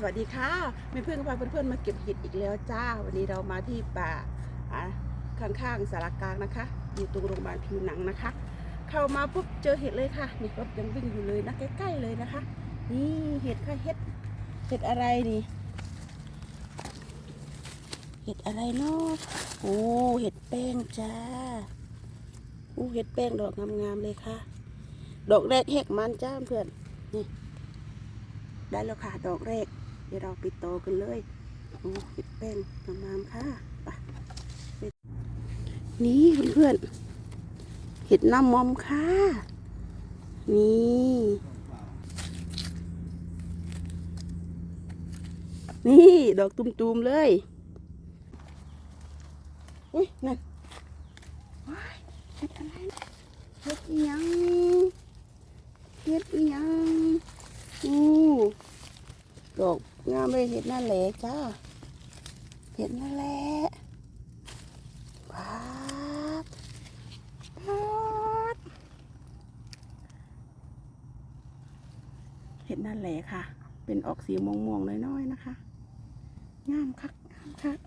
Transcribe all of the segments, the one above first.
สวัสดีค่ะม่เพื่อนพาเพื่อนๆมาเก็บเห็ดอีกแล้วจ้า วันนี้เรามาที่ป่าอะข้างๆสารกลางนะคะ อยู่ตรงโรงพยาบาลผิวหนังนะคะ เข้ามาปุ๊บเจอเห็ดเลยค่ะนี่รถยังวิ่งอยู่เลยนะใกล้ๆเลยนะคะ นี่เห็ดค่ะเห็ดเห็ดอะไรนี่ เห็ดอะไรเนาะโอ้เห็ดแป้งจ้าโอ้เห็ดแป้งดอกงามๆเลยค่ะ ดอกแรกเห็กมันจ้าเพื่อนนี่ได้แล้วค่ะดอกแรก เดี๋ยวเราไปโตอกันเลยโอ้เห็ดแป้งงามๆค่ะไปนี่เพื่อนๆเห็ดน้ำมอมค่ะ นี่นี่ดอกตุ่มๆเลย อุ้ยนั่นว้ายเห็ดอะไรเห็ดอิหยังเห็ดอิหยังอู้ดอก งามเห็ดนั่นแหละจ้าเห็ดนั่นแหละว้าวว้าวเห็ดนั่นแหละค่ะ เป็นออกสีม่วงๆน้อยๆนะคะงามคักงามคัก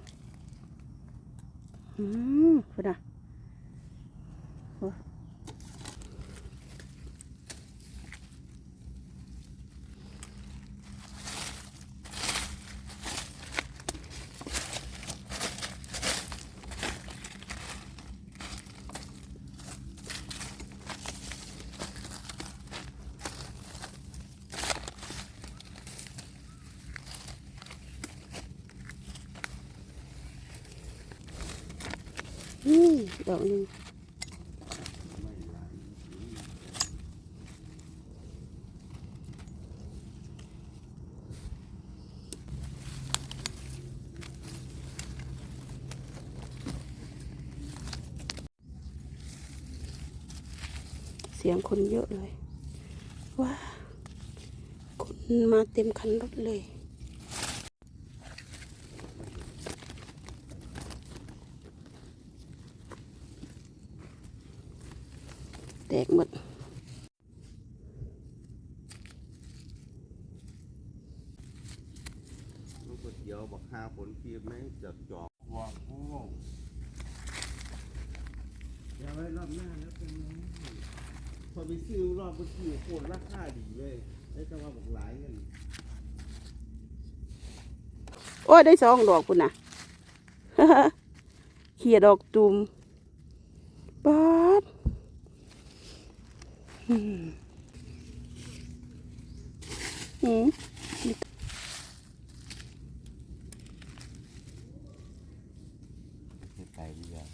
อืมพุ่นอะโอ้นี่ ดอกหนึ่งเสียงคนเยอะเลย ว้าคนมาเต็มคันรถเลย แตกหมด ลูกก๋วยเตี๋ยวบักห้าผลคีบไหมจับจอกวางโอ้อย่าไว้รอบหน้าแล้วเป็นไงพอไปซื้อรอบเมื่อกี้โคตรราคาดีเลยได้จังหวะบอกหลายเงินโอ้ยได้สองดอกคุณน่ะเขี่ยดอกตุมปาด อืมไปดีกว่า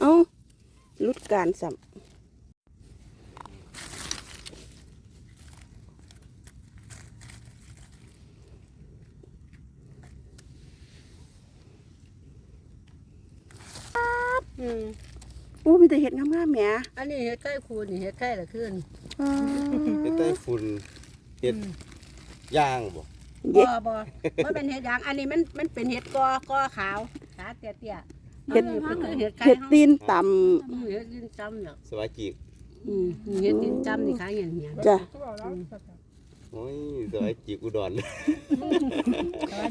เอ้าลุดการสัมอืม อ้มีแต่เห็ดงามๆแหมอันนี้เฮ็ดใกล้คูนี่เฮ็ดใกล้ละขึ้นอ่าเฮ็ดใต้ฝุ่นเฮ็ดย่างบ่เย็บ่ด บ่มันเป็นเฮ็ดหยางอันนี้มันมันเป็นเฮ็ดกอกอขาวขาเตี้ยๆเฮ็ด อันนี้มันคือเฮ็ดไก่เห็ดเฮาตีนต่อืมเฮ็ดดินจำเนาะสวัสดีอืมเฮ็ดดินจำนี่ขายอย่างเงี้ยำจ้ะโอ้ยสวัสดีอุดร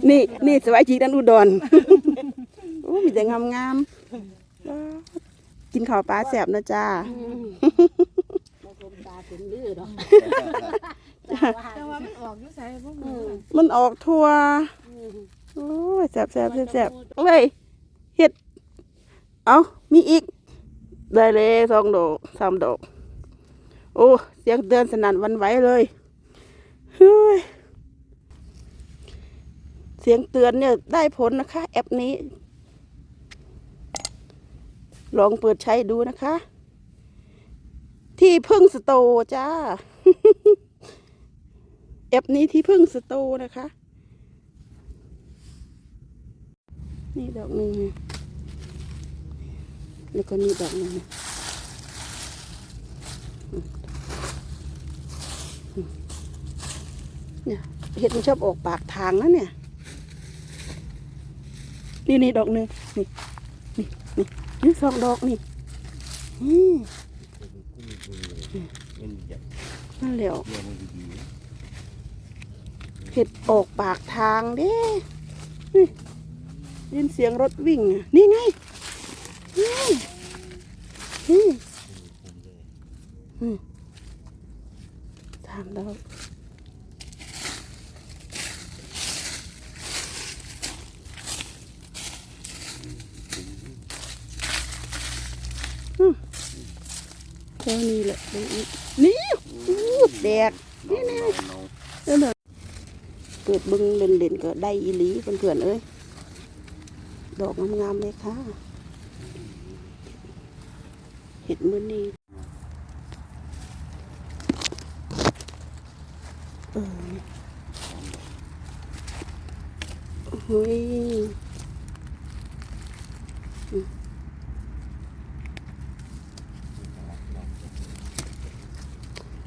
นี่นี่สวายจีดันอุดรโอ้มีแต่งามงามๆว้าว กินข้าวปลาแสบนะจ้าอืมบ่คมตาเป็นลือดอกแต่ว่ามันออกอยู่ใส่พวกอืมือมมันออกทัวอืมโอ้ยแสบแสบแสบแสบเลยเห็ด เอามีอีก ได้เลยสองดอกสามดอก โอ้เสียงเตือนสนั่นหวันไหวเลยเฮ้ยเสียงเตือนเนี่ยได้ผลนะคะ แอปนี้ ลองเปิดใช้ดูนะคะ ที่พึ่งสโตจ้าแอปนี้ที่พึ่งสโตนะคะ นี่ดอกหนึ่งแล้วก็นี่ดอกหนึ่งเนี่ยเห็ดมันชอบออกปากทางนะเนี่ย นี่นี่ดอกหนึ่งนี่ นี่สองดอกนี่นี่มันใหญ่นั่นแล้วเห็ดออกปากทางเด้นี่ยินเสียงรถวิ่ง นี่ไง นี่นี่อืมถามแล้วอืม แค่นี้แหละนี่แดดนี่นี่เด้อเด้อเกิดบึงเล่นๆก็ได้อีหลีเพื่อนๆเอ้ยดอกงามๆเลยค่ะเห็ดมือนี้เออเฮ้ยอืม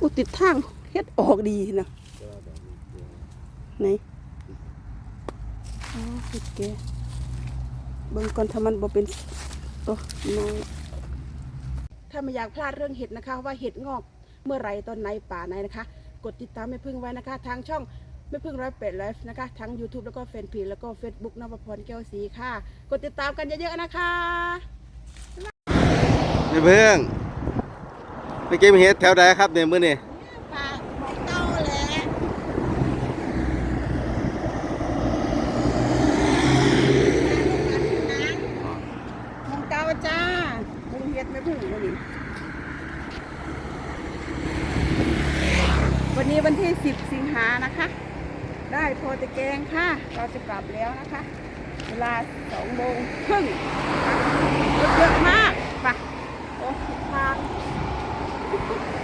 อุยติดทางเฮ็ดออกดีนะไหนอ๋อเห็ดแกเบิ่งก่อนถ้ามันบ่เป็นโอ้น้อยถ้าไม่อยากพลาดเรื่องเห็ดนะคะ ว่าเห็ดงอกเมื่อไรตอนไหนป่าไหนนะคะ กดติดตามแม่พึ่งไว้นะคะ ทางช่องแม่พึ่งร้อยเป็ดไลฟ์นะคะ ทั้ง YouTube แล้วก็แฟนเพจแล้วก็ Facebook นวพรแก้วสีค่ะ กดติดตามกันเยอะๆนะคะไม่พิ่ง ไปเก็บเห็ดแถวใดครับเนี่ยมื้อนี้ปลาบอกเต้าแหละมองเต้าจ้าบุงเฮ็ดไม่พึ่งวันนี้วันนี้วันที่ 10 สิงหานะคะ ได้โพตะแกงค่ะ เราจะกลับแล้วนะคะ เวลา2โมงครึ่งรถเยอะมากไปโอ้ทาง Thank you.